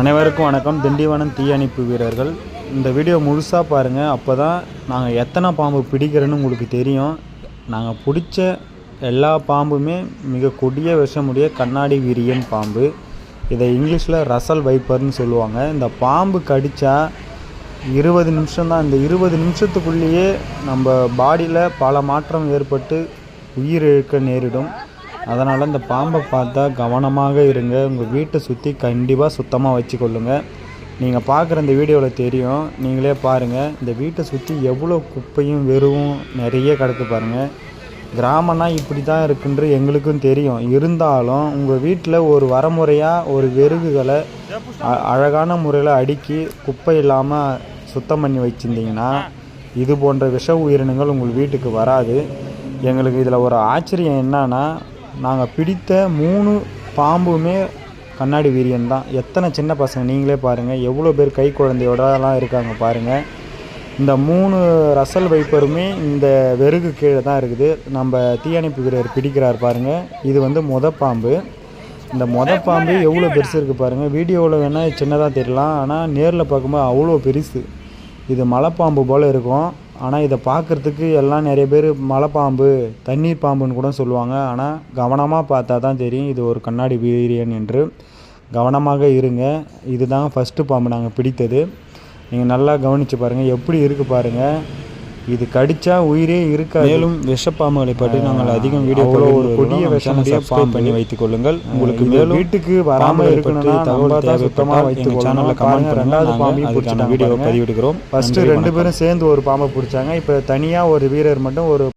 அனைவருக்கும் வணக்கம். திண்டிவனம் தீயணைப்பு வீரர்கள். இந்த வீடியோ முழுசாக பாருங்கள் அப்போ தான் நாங்கள் எத்தனை பாம்பு பிடிக்கிறேன்னு உங்களுக்கு தெரியும். நாங்கள் பிடிச்ச எல்லா பாம்புமே மிக கொடிய விஷமுடைய கண்ணாடி விரியன் பாம்பு. இதை இங்கிலீஷில் ரசல் வைப்பர்னு சொல்லுவாங்க. இந்த பாம்பு கடித்தா இருபது நிமிஷம் தான். இந்த இருபது நிமிஷத்துக்குள்ளேயே நம்ம பாடியில் பல மாற்றம் ஏற்பட்டு உயிர் இழக்க நேரிடும். அதனால் இந்த பாம்பை பார்த்தா கவனமாக இருங்க. உங்கள் வீட்டை சுற்றி கண்டிப்பாக சுத்தமாக வச்சுக்கொள்ளுங்க. நீங்கள் பார்க்குற இந்த வீடியோவில் தெரியும். நீங்களே பாருங்கள் இந்த வீட்டை சுற்றி எவ்வளோ குப்பையும் வெறுவும் நிறைய கிடக்கு பாருங்கள் கிராமம்னா இப்படி தான் இருக்குன்ற எங்களுக்கும் தெரியும். இருந்தாலும் உங்கள் வீட்டில் ஒரு வரமுறையாக ஒரு வெறுகுகளை அ- அழகான முறையில் அடுக்கி குப்பை இல்லாமல் சுத்தம் பண்ணி வச்சுருந்தீங்கன்னா இது போன்ற விஷ உயிரினங்கள் உங்கள் வீட்டுக்கு வராது. எங்களுக்கு இதில் ஒரு ஆச்சரியம் என்னன்னா நாங்கள் பிடித்த மூணு பாம்புமே கண்ணாடி வீரியன் தான். எத்தனை சின்ன பசங்க நீங்களே பாருங்கள் எவ்வளோ பேர் கை குழந்தையோடலாம் இருக்காங்க பாருங்கள் இந்த மூணு ரசல் வைப்பருமே இந்த வெறுகு கீழே தான் இருக்குது. நம்ம தீயணைப்பு வீரர் பிடிக்கிறார் பாருங்கள் இது வந்து மொத பாம்பு. இந்த மொத பாம்பு எவ்வளோ பெருசு இருக்குது பாருங்கள் வீடியோவில் வேணால் சின்னதாக தெரியலாம். ஆனால் நேரில் பார்க்கும்போது அவ்வளோ பெருசு. இது மலைப்பாம்பு போல் இருக்கும். ஆனால் இதை பார்க்குறதுக்கு எல்லாம் நிறைய பேர் மலைப்பாம்பு தண்ணீர் பாம்புன்னு கூட சொல்லுவாங்க. ஆனால் கவனமாக பார்த்தா தான் தெரியும் இது ஒரு கண்ணாடி வீரியன் என்று. கவனமாக இருங்க. இதுதான் ஃபஸ்ட்டு பாம்பு நாங்கள் பிடித்தது. நீங்கள் நல்லா கவனித்து பாருங்கள் எப்படி இருக்குது பாருங்கள் இது கடிச்சா உயிரே இருக்காது. மேலும் விஷப்பாம்புகளை பற்றி நாங்கள் அதிகம் வீடியோ ஒரு கொடிய விஷமுடைய சப்ஸ்கிரைப் பண்ணி வைத்துக் கொள்ளுங்கள் உங்களுக்கு மேலும் வீட்டுக்கு வராமல் இருக்கணும்னா தகவல் தேவைப்பட்டால் வைத்துக் சேனலில் கமெண்ட் ரெண்டாவது பாம்பையும் பிடிச்சிட்டாங்க வீடியோ பதிவிடுகிறோம். ஃபர்ஸ்ட் ரெண்டு பேரும் சேர்ந்து ஒரு பாம்பை பிடிச்சாங்க. இப்போ தனியாக ஒரு வீரர் மட்டும் ஒரு